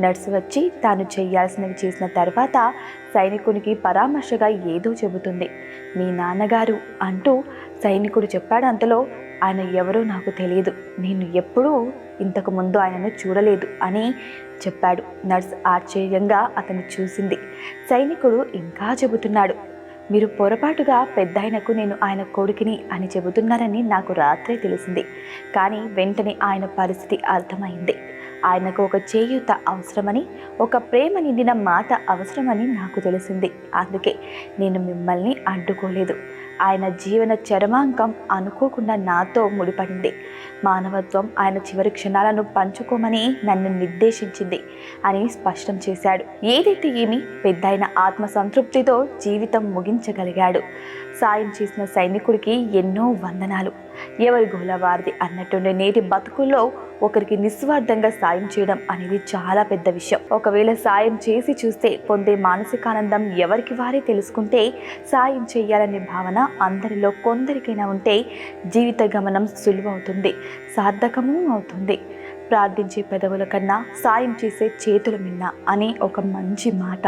Nurse వచ్చి తాను చేయాల్సినవి చేసిన తర్వాత సైనికునికి పరామర్శగా ఏదో చెబుతుంది. మీ నాన్నగారు అంటూ సైనికుడు చెప్పాడు అంతలో ఆయన ఎవరో నాకు తెలియదు. నేను ఎప్పుడూ ఇంతకు ముందు ఆయనను చూడలేదు అని చెప్పాడు. నర్స్ ఆశ్చర్యంగా అతన్ని చూసింది. సైనికుడు ఇంకా చెబుతున్నాడు. మీరు పొరపాటుగా పెద్దాయనకు నేను ఆయన కొడుకుని అని చెబుతున్నారని నాకు రాత్రే తెలిసింది. కానీ వెంటనే ఆయన పరిస్థితి అర్థమైంది. ఆయనకు ఒక చేయూత అవసరమని ఒక ప్రేమ నిండిన మాట అవసరమని నాకు తెలిసింది. అందుకే నేను మిమ్మల్ని అడ్డుకోలేదు. ఆయన జీవన చరమాంకం అనుకోకుండా నాతో ముడిపడింది. మానవత్వం ఆయన చివరి క్షణాలను పంచుకోమని నన్ను నిర్దేశించింది అని స్పష్టం చేశాడు. ఏదైతే ఏమి పెద్దయిన ఆత్మ సంతృప్తితో జీవితం ముగించగలిగాడు. సాయం చేసిన సైనికుడికి ఎన్నో వందనాలు. ఎవరి గోల వారిది అన్నట్టుండే నేటి బతుకుల్లో ఒకరికి నిస్వార్థంగా సాయం చేయడం అనేది చాలా పెద్ద విషయం. ఒకవేళ సాయం చేసి చూస్తే పొందే మానసికానందం ఎవరికి వారే తెలుసుకుంటే సాయం చేయాలనే భావన అందరిలో కొందరికైనా ఉంటే జీవిత గమనం సులువవుతుంది సార్థకము అవుతుంది. ప్రార్థించే పెదవుల కన్నా సాయం చేసే చేతుల మిన్న అనే ఒక మంచి మాట.